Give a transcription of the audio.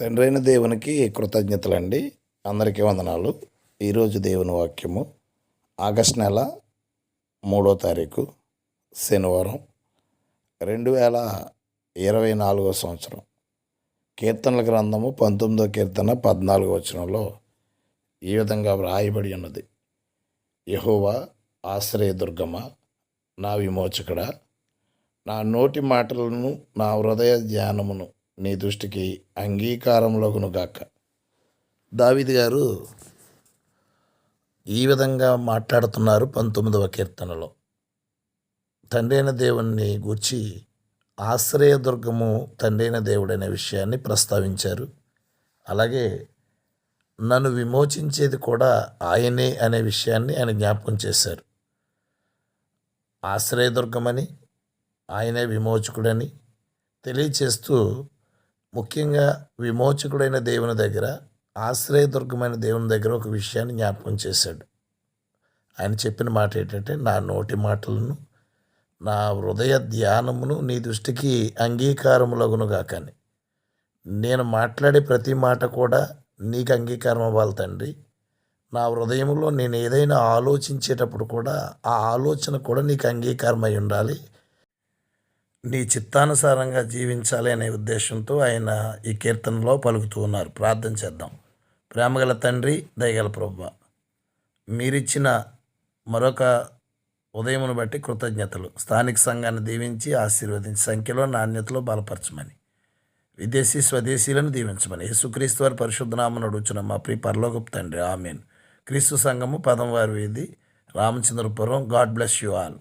తండ్రైన దేవునికి కృతజ్ఞతలండి. అందరికీ వందనాలు. ఈరోజు దేవుని వాక్యము ఆగస్ట్ నెల మూడో తారీఖు శనివారం రెండు వేల ఇరవై నాలుగో సంవత్సరం. కీర్తనల గ్రంథము పంతొమ్మిదో కీర్తన పద్నాలుగో వచనంలో ఈ విధంగా వ్రాయబడి ఉన్నది. యహోవా ఆశ్రయదుర్గమ నా విమోచకుడా నా నోటి మాటలను నా హృదయ ధ్యానమును నీ దృష్టికి అంగీకారంలోకును గాక. దావిది గారు ఈ విధంగా మాట్లాడుతున్నారు పంతొమ్మిదవ కీర్తనలో. తండ్రైన దేవుణ్ణి గూర్చి ఆశ్రయదుర్గము తండ్రైన దేవుడనే విషయాన్ని ప్రస్తావించారు. అలాగే నన్ను విమోచించేది కూడా ఆయనే అనే విషయాన్ని ఆయన జ్ఞాపకం చేశారు. ఆశ్రయదుర్గమని ఆయనే విమోచకుడని తెలియచేస్తూ ముఖ్యంగా విమోచకుడైన దేవుని దగ్గర ఆశ్రయదుర్గమైన దేవుని దగ్గర ఒక విషయాన్ని జ్ఞాపకం చేశాడు. ఆయన చెప్పిన మాట ఏంటంటే నా నోటి మాటలను నా హృదయ ధ్యానమును నీ దృష్టికి అంగీకారములగునుగా కానీ నేను మాట్లాడే ప్రతి మాట కూడా నీకు అంగీకారం అవ్వాలి తండ్రి. నా హృదయంలో నేను ఏదైనా ఆలోచించేటప్పుడు కూడా ఆ ఆలోచన కూడా నీకు అంగీకారం అయి ఉండాలి. నీ చిత్తానుసారంగా జీవించాలి అనే ఉద్దేశంతో ఆయన ఈ కీర్తనలో పలుకుతూ ఉన్నారు. ప్రార్థన చేద్దాం. ప్రేమగల తండ్రి దయగల ప్రభు మీరిచ్చిన మరొక ఉదయమును బట్టి కృతజ్ఞతలు. స్థానిక సంఘాన్ని దీవించి ఆశీర్వదించి సంఖ్యలో నాణ్యతలో బలపరచమని. విదేశీ స్వదేశీలను దీవించమని. యేసుక్రీస్తు వారి పరిశుద్ధనామను అడుగుచున్న మా ప్రియ పరలోకపు తండ్రి. ఆమెన్. క్రీస్తు సంఘము పదం వారి వీధి. Ramachandrapuram. God bless you all.